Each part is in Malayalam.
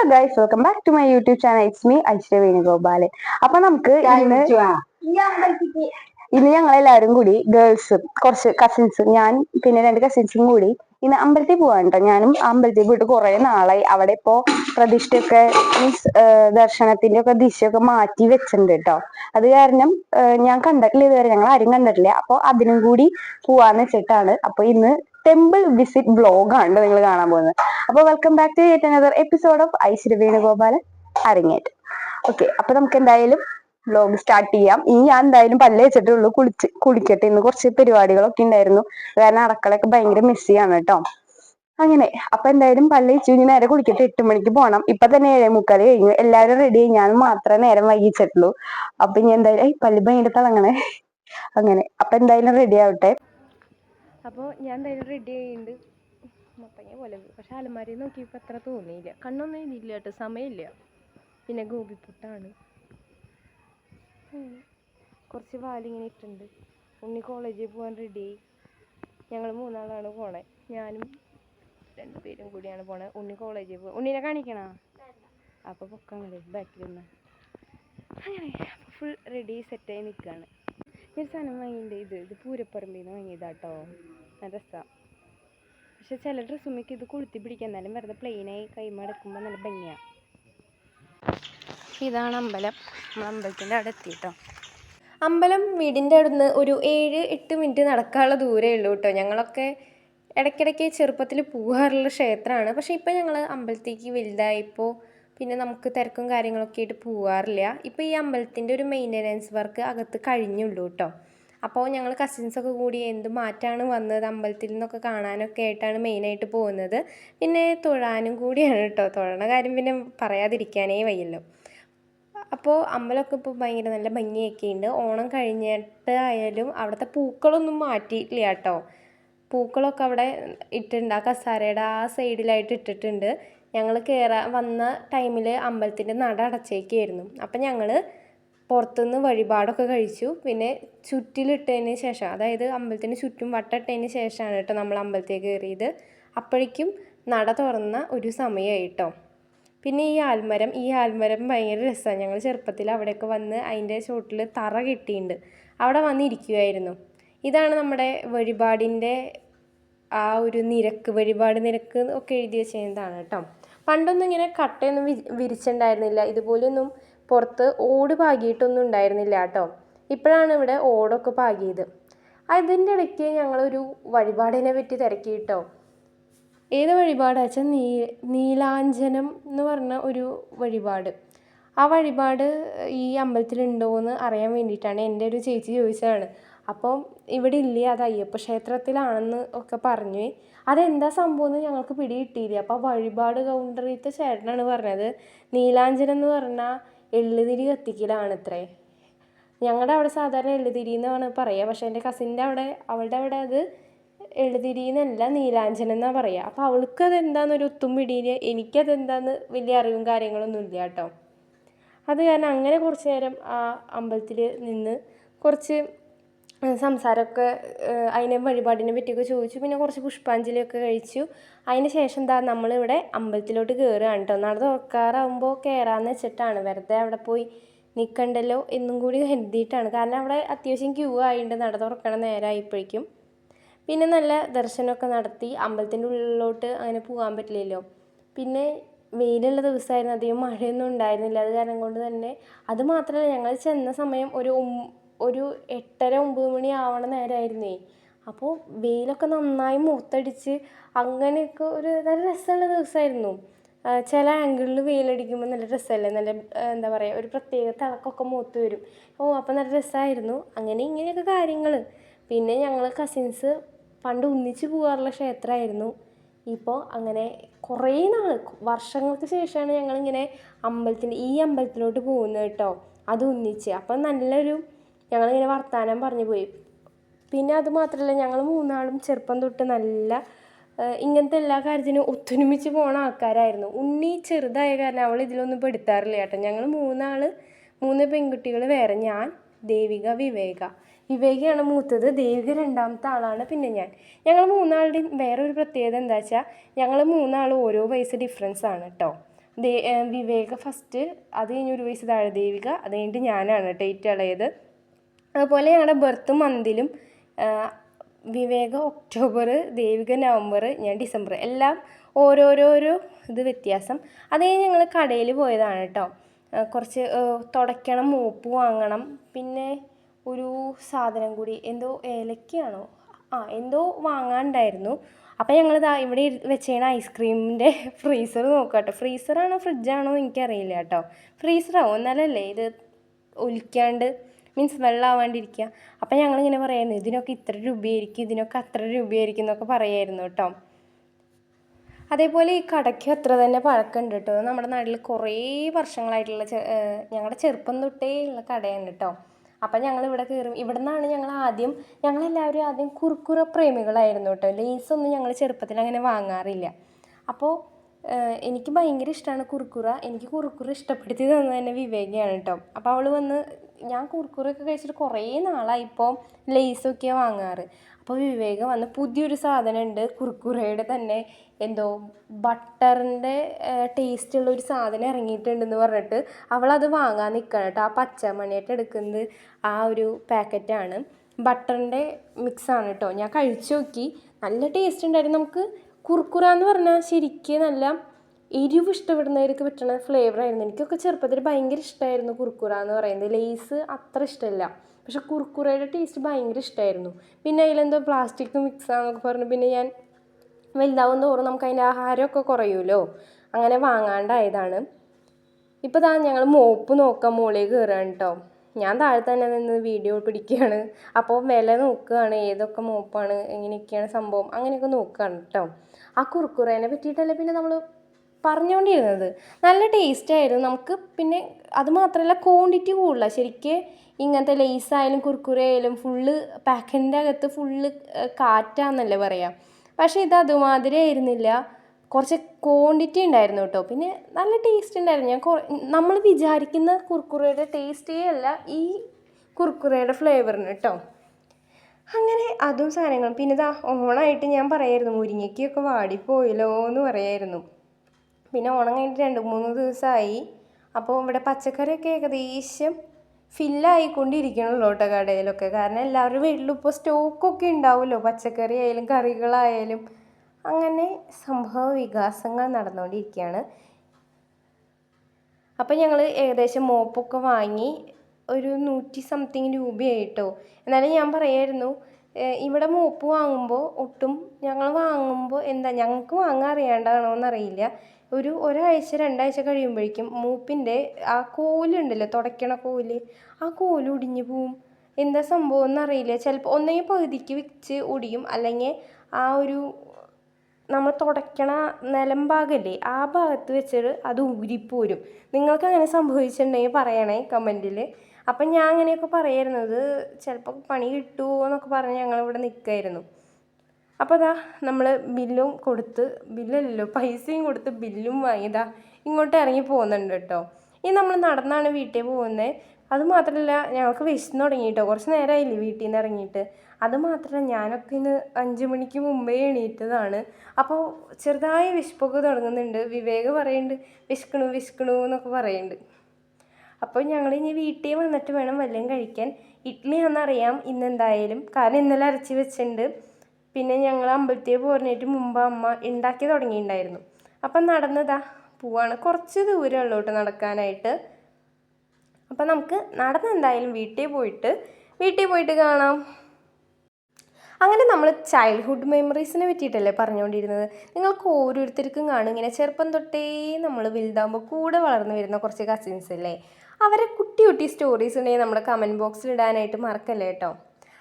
Hello guys welcome back to my YouTube channel it's me Aishwarya Venugopalan അപ്പൊ നമുക്ക് ഇന്ന് ഇന്ന് ഞങ്ങൾ എല്ലാവരും കൂടി ഗേൾസ് കുറച്ച് കസിൻസ് ഞാൻ പിന്നെ രണ്ട് കസിൻസും കൂടി ഇന്ന് അമ്പലത്തിൽ പോവാൻ കേട്ടോ ഞാനും അമ്പലത്തിൽ പോയിട്ട് കുറെ നാളായി. അവിടെ ഇപ്പോ പ്രതിഷ്ഠയൊക്കെ മീൻസ് ദർശനത്തിന്റെ ഒക്കെ ദിശയൊക്കെ മാറ്റി വെച്ചിട്ടുണ്ട് കേട്ടോ അത് കാരണം ഞാൻ കണ്ടിട്ടില്ല ഇതുവരെ. ഞങ്ങൾ ആരും കണ്ടിട്ടില്ല. അപ്പൊ അതിനും കൂടി പോവാന്ന് വെച്ചിട്ടാണ്. അപ്പൊ ഇന്ന് ടെമ്പിൾ വിസിറ്റ് ബ്ലോഗ് ആണ് നിങ്ങൾ കാണാൻ പോകുന്നത്. അപ്പൊ welcome back to at another episode of Aishwarya Venugopalan അരങ്ങേറ്റ്. Okay അപ്പൊ നമുക്ക് എന്തായാലും വ്ലോഗ് സ്റ്റാർട്ട് ചെയ്യാം. ഇനി ഞാൻ എന്തായാലും പല്ല വെച്ചിട്ടേ ഉള്ളൂ. കുളിച്ച് കുളിക്കട്ടെ ഇന്ന് കുറച്ച് പരിപാടികളൊക്കെ ഉണ്ടായിരുന്നു. കാരണം അടക്കളയൊക്കെ ഭയങ്കര മെസ്സിയാണ് കേട്ടോ അങ്ങനെ അപ്പൊ എന്തായാലും പല്ല വെച്ചു ഇനി നേരെ കുളിക്കട്ടെ. എട്ട് മണിക്ക് പോകണം ഇപ്പൊ തന്നെ ഏഴേ മുക്കാൽ കഴിഞ്ഞു. എല്ലാവരും റെഡി ആയി ഞാൻ മാത്രമേ നേരം വൈകിച്ചിട്ടുള്ളൂ അപ്പൊ ഇനി എന്തായാലും പല്ല് ഭയങ്കര തിളങ്ങണേ. അങ്ങനെ അപ്പൊ എന്തായാലും റെഡി ആവട്ടെ. അപ്പോൾ ഞാൻ എന്തായാലും റെഡി ആയിട്ടുണ്ട് മത്തങ്ങ പോലെ പക്ഷെ അലമാരി നോക്കിയപ്പോൾ അത്ര തോന്നിയില്ല. കണ്ണൊന്നും എഴുതിയില്ല കേട്ടോ. സമയമില്ല. പിന്നെ ഗോപിപ്പുട്ടാണ് കുറച്ച് പാലിങ്ങനെ ഇട്ടുണ്ട് ഉണ്ണി കോളേജിൽ പോകാൻ റെഡിയായി ഞങ്ങൾ മൂന്നാളാണ് പോണേ. ഞാനും രണ്ടുപേരും കൂടിയാണ് പോണേ. ഉണ്ണി കോളേജിൽ പോകാൻ ഉണ്ണിനെ കാണിക്കണോ? അപ്പോൾ പൊക്കാണത് ബാക്കിൽ നിന്ന്. അങ്ങനെ. ഫുൾ റെഡി സെറ്റായി നിൽക്കുകയാണ് ഞാൻ സാധനം വാങ്ങിയിട്ടുണ്ട് ഇത് ഇത് പൂരപ്പറമ്പിൽ നിന്ന് വാങ്ങിയതാട്ടോ. നല്ല രസമാണ് പക്ഷെ ചില ഡ്രസ്സുമ്മയ്ക്ക് ഇത് കൊളുത്തി പിടിക്കാൻ എന്നാലും വെറുതെ പ്ലെയിനായി കൈമടക്കുമ്പോൾ നല്ല ഭംഗിയാണ് ഇതാണ് അമ്പലം. നമ്മൾ അമ്പലത്തിന്റെ അവിടെ എത്തിയിട്ടോ അമ്പലം വീടിന്റെ അവിടുന്ന് ഒരു ഏഴ് എട്ട് മിനിറ്റ് നടക്കാനുള്ള ദൂരമേ ഉള്ളൂ കേട്ടോ. ഞങ്ങളൊക്കെ ഇടയ്ക്കിടയ്ക്ക് ചെറുപ്പത്തിൽ പോകാറുള്ള ക്ഷേത്രമാണ്. പക്ഷേ ഇപ്പോൾ ഞങ്ങൾ അമ്പലത്തേക്ക് വലുതായപ്പോൾ പിന്നെ നമുക്ക് തിരക്കും കാര്യങ്ങളൊക്കെ ആയിട്ട് പോകാറില്ല ഇപ്പോൾ ഈ അമ്പലത്തിന്റെ ഒരു മെയിന്റനൻസ് വർക്ക് അകത്ത് കഴിഞ്ഞുള്ളൂ കേട്ടോ അപ്പോൾ ഞങ്ങൾ കസിൻസൊക്കെ കൂടി എന്ത് മാറ്റാണ് വന്നത്? അമ്പലത്തിൽ നിന്നൊക്കെ കാണാനൊക്കെ ആയിട്ടാണ് മെയിനായിട്ട് പോകുന്നത്. പിന്നെ തൊഴാനും കൂടിയാണ് കേട്ടോ തൊഴണ കാര്യം പിന്നെ പറയാതിരിക്കാനേ വയ്യല്ലോ. അപ്പോൾ അമ്പലമൊക്കെ ഇപ്പോൾ ഭയങ്കര നല്ല ഭംഗിയൊക്കെ ഉണ്ട്. ഓണം കഴിഞ്ഞിട്ട് ആയാലും അവിടുത്തെ പൂക്കളൊന്നും മാറ്റിയിട്ടില്ല കേട്ടോ പൂക്കളൊക്കെ അവിടെ ഇട്ടിട്ടുണ്ട്. ആ കസാരയുടെ ആ സൈഡിലായിട്ട് ഇട്ടിട്ടുണ്ട്. ഞങ്ങൾ കയറാൻ വന്ന ടൈമിൽ അമ്പലത്തിന്റെ നട അടച്ചേക്കായിരുന്നു. അപ്പം ഞങ്ങൾ പുറത്തുനിന്ന് വഴിപാടൊക്കെ കഴിച്ചു. പിന്നെ ചുറ്റിലിട്ടതിന് ശേഷം അതായത് അമ്പലത്തിന് ചുറ്റും വട്ടമിട്ടതിന് ശേഷമാണ് കേട്ടോ നമ്മൾ അമ്പലത്തേക്ക് കയറിയത്. അപ്പോഴേക്കും നട തുറന്ന ഒരു സമയമായി കേട്ടോ പിന്നെ ഈ ആൽമരം ഈ ആൽമരം ഭയങ്കര രസമാണ് ഞങ്ങൾ ചെറുപ്പത്തിൽ അവിടെയൊക്കെ വന്ന് അതിന്റെ ചോട്ടിൽ തറ കെട്ടിയിട്ടുണ്ട് അവിടെ വന്നിരിക്കുമായിരുന്നു ഇതാണ് നമ്മുടെ വഴിപാടിന്റെ ആ ഒരു നിരക്ക് വഴിപാട് നിരക്ക് ഒക്കെ എഴുതി വെച്ചതാണ് കേട്ടോ. പണ്ടൊന്നും ഇങ്ങനെ കട്ടയൊന്നും വിരിച്ചിട്ടുണ്ടായിരുന്നില്ല. ഇതുപോലെയൊന്നും പുറത്ത് ഓട് പാകിയിട്ടൊന്നും ഉണ്ടായിരുന്നില്ല കേട്ടോ. ഇപ്പോഴാണ് ഇവിടെ ഓടൊക്കെ പാകിയത്. അതിന്റെ ഇടയ്ക്ക് ഞങ്ങളൊരു വഴിപാടിനെ പറ്റി തിരക്കി കേട്ടോ. ഏത് വഴിപാടാ വെച്ചാൽ നീ നീലാഞ്ജനം എന്ന് പറഞ്ഞ ഒരു വഴിപാട്. ആ വഴിപാട് ഈ അമ്പലത്തിലുണ്ടോ എന്ന് അറിയാൻ വേണ്ടിയിട്ടാണ് എന്റെ ഒരു ചേച്ചി ചോദിച്ചതാണ്. അപ്പം ഇവിടെ ഇല്ല അത് അയ്യപ്പ ക്ഷേത്രത്തിലാണെന്ന് ഒക്കെ പറഞ്ഞു. അതെന്താ സംഭവം എന്ന് ഞങ്ങൾക്ക് പിടി കിട്ടിയില്ല അപ്പോൾ വഴിപാട് കൗണ്ടറിലത്തെ ചേട്ടനാണ് പറഞ്ഞത്. നീലാഞ്ചനം എന്ന് പറഞ്ഞാൽ എള്ളുതിരി കത്തിക്കലാണ് ഇത്രേ. ഞങ്ങളുടെ അവിടെ സാധാരണ എള്ളുതിരി എന്നാണ് പറയുക പക്ഷേ എന്റെ കസിന്റെ അവിടെ അവളുടെ അവിടെ അത് എഴുതിരി എന്നല്ല നീലാഞ്ജനം എന്നാണ് പറയുക അപ്പോൾ അവൾക്ക് അതെന്താണെന്നൊരു ഒത്തും പിടിയില്ല. എനിക്കതെന്താന്ന് വലിയ അറിവും കാര്യങ്ങളൊന്നും ഇല്ല കേട്ടോ. അത് കാരണം അങ്ങനെ കുറച്ച് നേരം ആ അമ്പലത്തിൽ നിന്ന് കുറച്ച് സംസാരമൊക്കെ അതിനെ വഴിപാടിനെ പറ്റിയൊക്കെ ചോദിച്ചു. പിന്നെ കുറച്ച് പുഷ്പാഞ്ജലിയൊക്കെ കഴിച്ചു. അതിന് ശേഷം എന്താ നമ്മളിവിടെ അമ്പലത്തിലോട്ട് കയറുകയാണ് കേട്ടോ നട തുറക്കാറാകുമ്പോൾ കയറാമെന്ന് വെച്ചിട്ടാണ്. വെറുതെ അവിടെ പോയി നിൽക്കണ്ടല്ലോ എന്നും കൂടി കരുതിയിട്ടാണ്. കാരണം അവിടെ അത്യാവശ്യം ക്യൂ ആയിട്ടുണ്ട് നട തുറക്കണ നേരമായപ്പോഴേക്കും പിന്നെ നല്ല ദർശനമൊക്കെ നടത്തി അമ്പലത്തിന്റെ ഉള്ളിലോട്ട് അങ്ങനെ പോകാൻ പറ്റില്ലല്ലോ. പിന്നെ വെയിലുള്ള ദിവസമായിരുന്നു. അധികം മഴയൊന്നും ഉണ്ടായിരുന്നില്ല. അത് കാരണം കൊണ്ട് തന്നെ. അത് മാത്രമല്ല ഞങ്ങൾ ചെന്ന സമയം ഒരു ഒരു എട്ടര ഒമ്പത് മണി ആവണ നേരമായിരുന്നേ അപ്പോൾ വെയിലൊക്കെ നന്നായി മൂത്തടിച്ച് അങ്ങനെയൊക്കെ ഒരു നല്ല രസമുള്ള ദിവസമായിരുന്നു. ചില ആംഗിളിൽ വെയിലടിക്കുമ്പോൾ നല്ല രസമല്ലേ? നല്ല എന്താ പറയുക ഒരു പ്രത്യേക തിളക്കമൊക്കെ മൂത്ത് വരും. ഓ അപ്പോൾ നല്ല രസമായിരുന്നു. അങ്ങനെ ഇങ്ങനെയൊക്കെ കാര്യങ്ങൾ പിന്നെ ഞങ്ങൾ കസിൻസ് പണ്ട് ഒന്നിച്ച് പോകാറുള്ള ക്ഷേത്രമായിരുന്നു. ഇപ്പോൾ അങ്ങനെ കുറേ നാൾ വർഷങ്ങൾക്ക് ശേഷമാണ് ഞങ്ങളിങ്ങനെ അമ്പലത്തിന്റെ ഈ അമ്പലത്തിലോട്ട് പോകുന്നത് കേട്ടോ. അത് ഒന്നിച്ച്. അപ്പം നല്ലൊരു ഞങ്ങളിങ്ങനെ വർത്തമാനം പറഞ്ഞു പോയി. പിന്നെ അത് മാത്രമല്ല ഞങ്ങൾ മൂന്നാളും ചെറുപ്പം തൊട്ട് നല്ല ഇങ്ങനത്തെ എല്ലാ കാര്യത്തിനും ഒത്തൊരുമിച്ച് പോണ ആൾക്കാരായിരുന്നു. ഉണ്ണി ചെറുതായ കാരണം അവൾ ഇതിലൊന്നും പെടുത്താറില്ല കേട്ടോ. ഞങ്ങൾ മൂന്നാൾ മൂന്ന് പെൺകുട്ടികൾ വേറെ ഞാൻ ദേവിക വിവേക. വിവേകയാണ് മൂത്തത് ദേവിക രണ്ടാമത്തെ ആളാണ് പിന്നെ ഞാൻ. ഞങ്ങൾ മൂന്നാളുടെയും വേറെ ഒരു പ്രത്യേകത എന്താ വെച്ചാൽ ഞങ്ങൾ മൂന്നാൾ ഓരോ വയസ്സ് ഡിഫറൻസ് ആണ് കേട്ടോ ദേ വിവേക ഫസ്റ്റ് അത് കഴിഞ്ഞ് ഒരു വയസ്സ് താഴെ ദേവിക അത് കഴിഞ്ഞിട്ട് ഞാനാണ് കേട്ടോ ഏറ്റവും ഇളയത്. അതുപോലെ ഞങ്ങളുടെ ബർത്ത് മന്തിലും വിവേക ഒക്ടോബർ ദേവിക നവംബർ ഞാൻ ഡിസംബർ എല്ലാം ഓരോരോരോ ഇത് വ്യത്യാസം. അത് ഞങ്ങൾ കടയിൽ പോയതാണ് കേട്ടോ കുറച്ച് തുടയ്ക്കണം മോപ്പ് വാങ്ങണം. പിന്നെ ഒരു സാധനം കൂടി എന്തോ ഏലക്കയാണോ? ആ എന്തോ വാങ്ങാണ്ടായിരുന്നു. അപ്പോൾ ഇതാ ഇവിടെ വെച്ചേണ ഐസ്ക്രീമിന്റെ ഫ്രീസർ നോക്കാം കേട്ടോ ഫ്രീസറാണോ ഫ്രിഡ്ജാണോ എനിക്കറിയില്ല കേട്ടോ ഫ്രീസറാവും എന്നാലല്ലേ ഇത് ഒലിക്കാണ്ട് മീൻസ് വെള്ളമാവാണ്ടിരിക്കുക അപ്പം ഞങ്ങളിങ്ങനെ പറയായിരുന്നു ഇതിനൊക്കെ ഇത്ര രൂപയായിരിക്കും ഇതിനൊക്കെ അത്ര രൂപയായിരിക്കും എന്നൊക്കെ പറയായിരുന്നു കേട്ടോ. അതേപോലെ ഈ കടയ്ക്ക് അത്ര തന്നെ പഴക്കമുണ്ട് കേട്ടോ. നമ്മുടെ നാട്ടിൽ കുറേ വർഷങ്ങളായിട്ടുള്ള ഞങ്ങളുടെ ചെറുപ്പം തൊട്ടേ ഉള്ള കടയാണ് കേട്ടോ. അപ്പം ഞങ്ങൾ ഇവിടെ കയറും. ഇവിടെ നിന്നാണ് ഞങ്ങൾ ആദ്യം ഞങ്ങളെല്ലാവരും ആദ്യം കുറുക്കുറ പ്രേമികളായിരുന്നു കേട്ടോ. ലേസൊന്നും ഞങ്ങൾ ചെറുപ്പത്തിൽ അങ്ങനെ വാങ്ങാറില്ല. അപ്പോൾ എനിക്ക് ഭയങ്കര ഇഷ്ടമാണ് കുറുക്കുറ. എനിക്ക് കുറുക്കുറ ഇഷ്ടപ്പെടുത്തി തന്നത് തന്നെ വിവേകയാണ് കേട്ടോ. അപ്പോൾ അവൾ വന്ന് ഞാൻ കുറുക്കുറയൊക്കെ കഴിച്ചിട്ട് കുറേ നാളായി ഇപ്പോൾ ലേസൊക്കെയാണ് വാങ്ങാറ്. അപ്പോൾ വിവേകം വന്ന് പുതിയൊരു സാധനം ഉണ്ട് കുറുക്കുറയുടെ തന്നെ എന്തോ ബട്ടറിന്റെ ടേസ്റ്റ് ഉള്ള ഒരു സാധനം ഇറങ്ങിയിട്ടുണ്ടെന്ന് പറഞ്ഞിട്ട് അവളത് വാങ്ങാൻ നിൽക്കണം കേട്ടോ. ആ പച്ചമണിയായിട്ട് എടുക്കുന്നത് ആ ഒരു പാക്കറ്റാണ്. ബട്ടറിന്റെ മിക്സാണ് കേട്ടോ. ഞാൻ കഴിച്ചു നോക്കി. നല്ല ടേസ്റ്റ് ഉണ്ടായിരുന്നു. നമുക്ക് കുറുക്കുറ എന്ന് പറഞ്ഞാൽ ശരിക്കും നല്ല എരിവ് ഇഷ്ടപ്പെടുന്നവർക്ക് പറ്റുന്ന ഫ്ലേവർ ആയിരുന്നു. എനിക്കൊക്കെ ചെറുപ്പത്തിൽ ഭയങ്കര ഇഷ്ടമായിരുന്നു കുർക്കുറ എന്ന് പറയുന്നത്. ലേസ് അത്ര ഇഷ്ടമല്ല പക്ഷെ കുർക്കുറയുടെ ടേസ്റ്റ് ഭയങ്കര ഇഷ്ടമായിരുന്നു പിന്നെ അതിലെന്തോ പ്ലാസ്റ്റിക് മിക്സാന്നൊക്കെ പറഞ്ഞു പിന്നെ ഞാൻ വലുതാവും തോറും നമുക്ക് അതിന്റെ ആഹാരമൊക്കെ കുറയുമല്ലോ അങ്ങനെ വാങ്ങാണ്ടായതാണ്. ഇപ്പോൾ താ ഞങ്ങൾ മോപ്പ് നോക്കാം മുകളിൽ കയറുകയാണ് കേട്ടോ ഞാൻ താഴെ തന്നെ നിന്ന് വീഡിയോ പിടിക്കുകയാണ് അപ്പോൾ വില നോക്കുകയാണ് ഏതൊക്കെ മോപ്പാണ് എങ്ങനെയൊക്കെയാണ് സംഭവം അങ്ങനെയൊക്കെ നോക്കുകയാണ് കേട്ടോ ആ കുറുക്കുറേനെ പറ്റിയിട്ടല്ലേ പിന്നെ നമ്മൾ പറഞ്ഞുകൊണ്ടിരുന്നത് നല്ല ടേസ്റ്റ് ആയിരുന്നു. നമുക്ക് പിന്നെ അത് മാത്രമല്ല ക്വാണ്ടിറ്റി കൂടുതല. ശരിക്ക് ഇങ്ങനത്തെ ലേസ് ആയാലും കുർക്കുറെ ആയാലും ഫുള്ള് പാക്കറ്റിന്റെ അകത്ത് ഫുള്ള് കാറ്റാന്നല്ലേ പറയാം. പക്ഷേ ഇത് അതുമാതിരി ആയിരുന്നില്ല. കുറച്ച് ക്വാണ്ടിറ്റി ഉണ്ടായിരുന്നു കേട്ടോ. പിന്നെ നല്ല ടേസ്റ്റ് ഉണ്ടായിരുന്നു. ഞാൻ നമ്മൾ വിചാരിക്കുന്ന കുർക്കുറയുടെ ടേസ്റ്റേ അല്ല ഈ കുർക്കുറയുടെ ഫ്ലേവറിന് കേട്ടോ. അങ്ങനെ അതും സാധനങ്ങൾ പിന്നെ ഇതാ ഓണമായിട്ട് ഞാൻ പറയായിരുന്നു മുരിങ്ങയ്ക്കൊക്കെ വാടിപ്പോയല്ലോ എന്ന് പറയായിരുന്നു. പിന്നെ ഓണം കഴിഞ്ഞിട്ട് രണ്ട് മൂന്ന് ദിവസമായി അപ്പോൾ ഇവിടെ പച്ചക്കറിയൊക്കെ ഏകദേശം ഫില്ലായിക്കൊണ്ടിരിക്കണല്ലോ കേട്ടോ കടയിലൊക്കെ. കാരണം എല്ലാവരുടെ വീട്ടിലും ഇപ്പോൾ സ്റ്റോക്കൊക്കെ ഉണ്ടാവുമല്ലോ. പച്ചക്കറി ആയാലും കറികളായാലും. അങ്ങനെ സംഭവ വികാസങ്ങൾ നടന്നുകൊണ്ടിരിക്കുകയാണ്. അപ്പം ഞങ്ങൾ ഏകദേശം മോപ്പൊക്കെ വാങ്ങി ഒരു നൂറ്റി സംതിങ് രൂപയായിട്ടോ. എന്നാലും ഞാൻ പറയായിരുന്നു ഇവിടെ മോപ്പ് വാങ്ങുമ്പോൾ ഒട്ടും ഞങ്ങൾ വാങ്ങുമ്പോൾ എന്താ ഞങ്ങൾക്ക് വാങ്ങാൻ അറിയാണ്ടാണോ എന്നറിയില്ല ഒരു ഒരാഴ്ച രണ്ടാഴ്ച കഴിയുമ്പോഴേക്കും മൂപ്പിന്റെ ആ കോലുണ്ടല്ലോ തുടയ്ക്കണ കോൽ ആ കോൽ ഒടിഞ്ഞു പോവും. എന്താ സംഭവം എന്നറിയില്ല. ചിലപ്പോൾ ഒന്നെങ്കിൽ പകുതിക്ക് വെച്ച് ഒടിയും അല്ലെങ്കിൽ ആ ഒരു നമ്മൾ തുടയ്ക്കണ നിലം ഭാഗമില്ലേ ആ ഭാഗത്ത് വെച്ചിട്ട് അത് ഊരിപ്പോരും. നിങ്ങൾക്ക് അങ്ങനെ സംഭവിച്ചിട്ടുണ്ടെങ്കിൽ പറയണേ കമന്റിൽ അപ്പം ഞാൻ അങ്ങനെയൊക്കെ പറയായിരുന്നത് ചിലപ്പോൾ പണി കിട്ടുമോ എന്നൊക്കെ പറഞ്ഞ് ഞങ്ങളിവിടെ നിൽക്കായിരുന്നു അപ്പോൾ അതാ നമ്മൾ ബില്ലും കൊടുത്ത് ബില്ലല്ലല്ലോ പൈസയും കൊടുത്ത് ബില്ലും വാങ്ങിയതാ ഇങ്ങോട്ട് ഇറങ്ങി പോകുന്നുണ്ട് കേട്ടോ. ഇനി നമ്മൾ നടന്നാണ് വീട്ടിൽ പോകുന്നത്. അത് മാത്രമല്ല ഞങ്ങൾക്ക് വിശന്ന് തുടങ്ങി കേട്ടോ കുറച്ച് നേരമായില്ലേ വീട്ടിൽ നിന്ന് ഇറങ്ങിയിട്ട്. അത് മാത്രമല്ല ഞാനൊക്കെ ഇന്ന് അഞ്ച് മണിക്ക് മുമ്പേ എണീറ്റതാണ്. അപ്പോൾ ചെറുതായി വിശപ്പൊക്കെ തുടങ്ങുന്നുണ്ട്. വിവേക് പറയുന്നുണ്ട് വിശക്കണു വിശക്കണു എന്നൊക്കെ പറയുന്നുണ്ട് അപ്പോൾ ഞങ്ങൾ ഇനി വീട്ടിൽ വന്നിട്ട് വേണം വല്ലതും കഴിക്കാൻ. ഇഡ്ഡലി ആണെന്നറിയാം ഇന്ന് എന്തായാലും. കാരണം ഇന്നലെ അരച്ച് വെച്ചിട്ടുണ്ട്. പിന്നെ ഞങ്ങൾ അമ്പലത്തിൽ പോരുന്നതിന് മുമ്പ് അമ്മ ഉണ്ടാക്കി തുടങ്ങിയിട്ടുണ്ടായിരുന്നു. അപ്പം നടന്നതാ പോവാണ്. കുറച്ച് ദൂരമുള്ളോട്ട് നടക്കാനായിട്ട്. അപ്പം നമുക്ക് നടന്ന് എന്തായാലും വീട്ടിൽ പോയിട്ട് വീട്ടിൽ പോയിട്ട് കാണാം. അങ്ങനെ നമ്മൾ ചൈൽഡ്ഹുഡ് മെമ്മറീസിനെ പറ്റിയിട്ടല്ലേ പറഞ്ഞുകൊണ്ടിരുന്നത്. നിങ്ങൾക്ക് ഓരോരുത്തർക്കും കാണും. ഇങ്ങനെ ചെറുപ്പം തൊട്ടേ നമ്മൾ വലുതാകുമ്പോൾ കൂടെ വളർന്നു വരുന്ന കുറച്ച് കസിൻസ് അല്ലേ? അവരെ കുട്ടി കുട്ടി സ്റ്റോറീസ് ഉണ്ടെങ്കിൽ നമ്മുടെ കമന്റ് ബോക്സിൽ ഇടാനായിട്ട് മറക്കല്ലേ കേട്ടോ?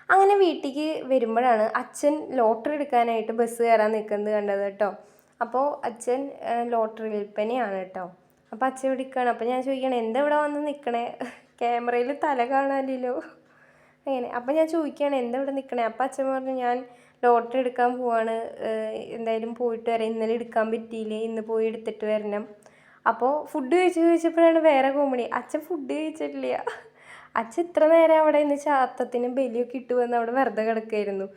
അങ്ങനെ വീട്ടിലേക്ക് വരുമ്പോഴാണ് അച്ഛൻ ലോട്ടറി എടുക്കാനായിട്ട് ബസ് കയറാൻ നിൽക്കുന്നത് കണ്ടത് കേട്ടോ. അപ്പോൾ അച്ഛൻ ലോട്ടറി വിൽപ്പനയാണ് കേട്ടോ. അപ്പോൾ അച്ഛൻ ഇവിടെ അപ്പം ഞാൻ ചോദിക്കണം എന്താ ഇവിടെ വന്ന് നിൽക്കണേ ക്യാമറയിൽ തല കാണാനില്ലല്ലോ. അങ്ങനെ അപ്പം ഞാൻ ചോദിക്കുകയാണ് എന്താ ഇവിടെ നിൽക്കണേ അപ്പം അച്ഛൻ പറഞ്ഞു ഞാൻ ലോട്ടറി എടുക്കാൻ പോവാണ്. എന്തായാലും പോയിട്ട് വരാം. ഇന്നലെ എടുക്കാൻ പറ്റിയില്ലേ? ഇന്ന് പോയി എടുത്തിട്ട് വരണം. അപ്പോൾ ഫുഡ് കഴിച്ച് ചോദിച്ചപ്പോഴാണ് വേറെ കോമഡി അച്ഛൻ ഫുഡ് കഴിച്ചിട്ടില്ല. അച്ഛൻ ഇത്ര നേരം അവിടെ ഇന്ന് ചാത്തത്തിനും ബലിയൊക്കെ ഇട്ട് വന്ന് അവിടെ വെറുതെ കിടക്കായിരുന്നു.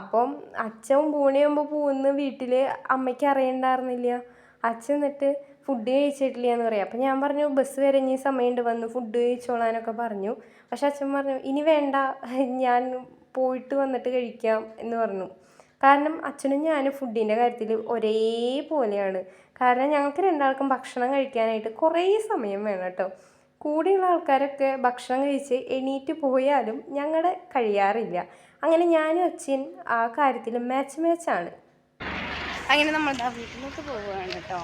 അപ്പം അച്ഛൻ പൂണിയാകുമ്പോൾ പോകുന്ന വീട്ടിൽ അമ്മയ്ക്ക് അറിയണ്ടായിരുന്നില്ല. അച്ഛൻ എന്നിട്ട് ഫുഡ് കഴിച്ചിട്ടില്ല എന്ന് പറയാം. അപ്പം ഞാൻ പറഞ്ഞു ബസ് വരെ ഇനി സമയമുണ്ട് വന്ന് ഫുഡ് കഴിച്ചോളാനൊക്കെ പറഞ്ഞു. പക്ഷെ അച്ഛൻ പറഞ്ഞു ഇനി വേണ്ട ഞാൻ പോയിട്ട് വന്നിട്ട് കഴിക്കാം എന്ന് പറഞ്ഞു. കാരണം അച്ഛനും ഞാനും ഫുഡിന്റെ കാര്യത്തിൽ ഒരേപോലെയാണ്. കാരണം ഞങ്ങൾക്ക് രണ്ടാൾക്കും ഭക്ഷണം കഴിക്കാനായിട്ട് കുറേ സമയം വേണം കേട്ടോ. കൂടെയുള്ള ആൾക്കാരൊക്കെ ഭക്ഷണം കഴിച്ച് എണീറ്റ് പോയാലും ഞങ്ങളുടെ കഴിയാറില്ല. അങ്ങനെ ഞാനും അച്ഛൻ ആ കാര്യത്തിൽ മാച്ച് മാച്ചാണ് അങ്ങനെ നമ്മൾ ദാ വീട്ടിലോട്ട് പോവുകയാണ് കേട്ടോ.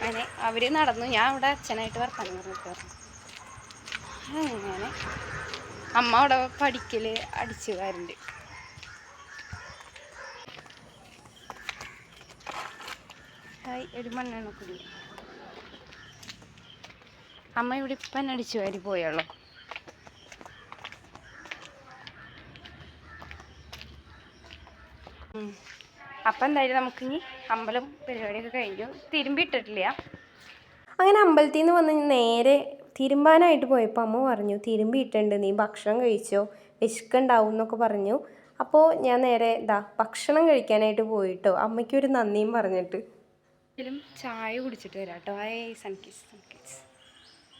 അങ്ങനെ അവർ നടന്നു. ഞാൻ അവിടെ അച്ഛനായിട്ട് വർത്താനം പറഞ്ഞിട്ട് അങ്ങനെ അമ്മ അവിടെ പഠിക്കൽ അടിച്ചുകാരുണ്ട് ഹായ് ഒരു മണ്ണെണ്ണ കുടി. അമ്മ ഇവിടെ ഇപ്പം അടിച്ചു വാരി പോയുള്ളൂ ഉം. അപ്പം എന്തായാലും നമുക്ക് നമുക്കിനി അമ്പലം പരിപാടിയൊക്കെ കഴിഞ്ഞു. തിരുമ്പി ഇട്ടിട്ടില്ല. അങ്ങനെ അമ്പലത്തിൽ നിന്ന് വന്ന് നേരെ തിരുമ്പാനായിട്ട് പോയപ്പോൾ അമ്മ പറഞ്ഞു തിരുമ്പിയിട്ടുണ്ട് നീ ഭക്ഷണം കഴിച്ചോ? വിശക്കുണ്ടാവും എന്നൊക്കെ പറഞ്ഞു. അപ്പോൾ ഞാൻ നേരെ ഇതാ ഭക്ഷണം കഴിക്കാനായിട്ട് പോയിട്ടോ? അമ്മയ്ക്കൊരു നന്ദിയും പറഞ്ഞിട്ട്. എന്തായാലും ചായ കുടിച്ചിട്ട് വരാം കേട്ടോ. ഐ സൺകിസ് സൺകിസ്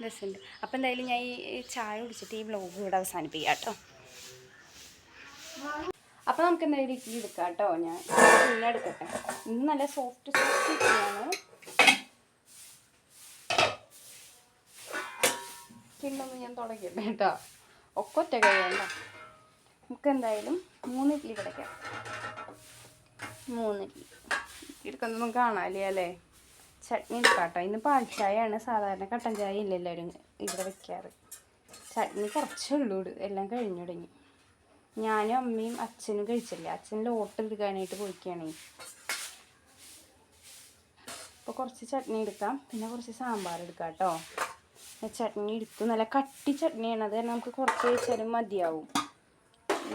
രസമുണ്ട് അപ്പം എന്തായാലും ഞാൻ ഈ ചായ കുടിച്ചിട്ട് ഈ വ്ലോഗ് ഇവിടെ അവസാനിപ്പിക്കാം കേട്ടോ. അപ്പം നമുക്ക് എന്തായാലും ഇഡ്ഡലി എടുക്കാം കേട്ടോ ഞാൻ പിന്നെ എടുക്കട്ടെ. ഇന്ന് നല്ല സോഫ്റ്റ് സോഫ്റ്റ് ഇഡ്ഡലിയാണ് കിണ്ണൊന്നും ഞാൻ തുടങ്ങിയില്ല കേട്ടോ. ഒക്കെ ഒറ്റ കഴിയണ്ട നമുക്ക് എന്തായാലും മൂന്ന് ഇഡ്ഡലി കിടക്കാം മൂന്ന് ഇഡ്ഡലി എടുക്കുന്നൊന്നും കാണാനില്ല അല്ലേ? ചട്നി എടുക്കാട്ടോ. ഇന്ന് പാൽച്ചായാണ് സാധാരണ കട്ടൻ ചായ ഇല്ല എല്ലാവരും ഇവിടെ വെക്കാറ്. ചട്നി കുറച്ചേ ഉള്ളൂ എല്ലാം കഴിഞ്ഞു തുടങ്ങി. ഞാനും അമ്മയും അച്ഛനും കഴിച്ചില്ല അച്ഛൻ ലോട്ട് എടുക്കാനായിട്ട് പോയിക്കാണേ. അപ്പോൾ കുറച്ച് ചട്നി എടുക്കാം. പിന്നെ കുറച്ച് സാമ്പാർ എടുക്കാം കേട്ടോ. ചട്നി എടുക്കും നല്ല കട്ടി ചട്നിയാണ്. അത് കാരണം നമുക്ക് കുറച്ച് കഴിച്ചാലും മതിയാവും.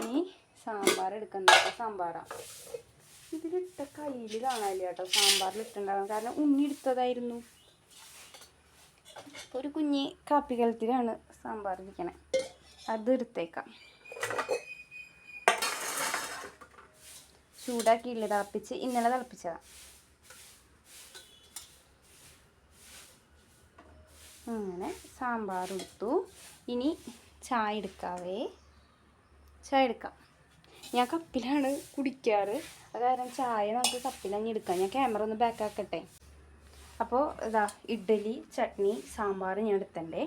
ഇനി സാമ്പാർ എടുക്കുന്നത് സാമ്പാറാണ് ഇതിലിട്ട കയ്യിൽ കാണാനില്ല കേട്ടോ. സാമ്പാറിൽ ഇട്ടുണ്ടാകും കാരണം ഉണ്ണി എടുത്തതായിരുന്നു. ഒരു കുഞ്ഞി കാപ്പി കലത്തിലാണ് സാമ്പാർ ഇരിക്കണേ. അത് എടുത്തേക്കാം. ചൂടാക്കിയില്ല തിളപ്പിച്ച്. ഇന്നലെ തിളപ്പിച്ചതാ. അങ്ങനെ സാമ്പാർ എടുത്തു. ഇനി ചായ എടുക്കാവേ. ചായ എടുക്കാം. ഞാൻ കപ്പിലാണ് കുടിക്കാറ്. അത് കാരണം ചായ നമുക്ക് കപ്പിൽ അങ്ങ് എടുക്കാം. ഞാൻ ക്യാമറ ഒന്ന് ബാക്ക് ആക്കട്ടെ. അപ്പോൾ ഇതാ ഇഡ്ഡലി ചട്നി സാമ്പാർ ഞാൻ എടുത്തണ്ടേ.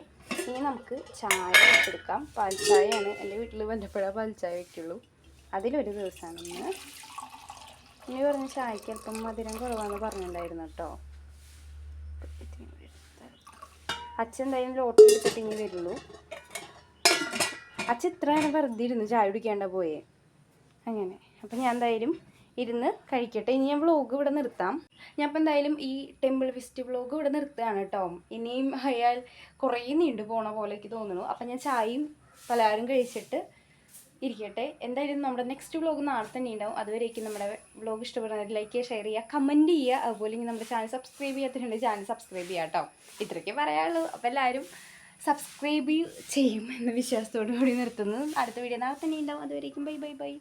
ഇനി നമുക്ക് ചായ എടുക്കാം. പാൽ ചായയാണ് എന്റെ വീട്ടിൽ ബന്ധപ്പെടാൻ പാൽ ചായ വയ്ക്കുള്ളൂ. അതിലൊരു ദിവസമാണ് ഇന്ന് ഇനി പറഞ്ഞ ചായക്ക് അല്പം മധുരം കുറവാന്ന് പറഞ്ഞിട്ടുണ്ടായിരുന്നു കേട്ടോ അച്ഛൻ എന്തായാലും ലോട്ടറി എടുത്തിട്ട് ഇനി വരുള്ളൂ. അച്ഛൻ ഇത്ര നേരം വെറുതെ ഇരുന്ന് ചായ കുടിക്കേണ്ട പോയേ? അങ്ങനെ. അപ്പം ഞാൻ എന്തായാലും ഇരുന്ന് കഴിക്കട്ടെ. ഇനി ഞാൻ വ്ളോഗ് ഇവിടെ നിർത്താം. ഞാൻ ഇപ്പം എന്തായാലും ഈ ടെമ്പിൾ വിസിറ്റ് വ്ളോഗ് ഇവിടെ നിർത്തുകയാണ് കേട്ടോ ഇനിയും അയാൾ കുറേ നീണ്ടു പോണ പോലെ എനിക്ക് തോന്നുന്നു. അപ്പം ഞാൻ ചായയും പലഹാരം കഴിച്ചിട്ട് ഇരിക്കട്ടെ. എന്തായാലും നമ്മുടെ നെക്സ്റ്റ് വ്ലോഗ് നാളെ തന്നെ ഉണ്ടാവും. അതുവരേക്കും നമ്മുടെ വ്ലോഗ് ഇഷ്ടപ്പെടുന്നവർ ലൈക്ക് ചെയ്യുക ഷെയർ ചെയ്യുക കമന്റ് ചെയ്യുക. അതുപോലെ ഇനി നമ്മുടെ ചാനൽ സബ്സ്ക്രൈബ് ചെയ്യാത്തിട്ടുണ്ട് ചാനൽ സബ്സ്ക്രൈബ് ചെയ്യുക കേട്ടോ. ഇത്രയൊക്കെ പറയാനുള്ളൂ. അപ്പോൾ എല്ലാവരും സബ്സ്ക്രൈബ് ചെയ്യും എന്ന വിശ്വാസത്തോടു കൂടി നിർത്തുന്നു. അടുത്ത വീഡിയോ നാളെ തന്നെ ഉണ്ടാവും. അതുവരേക്കും ബൈ ബൈ ബൈ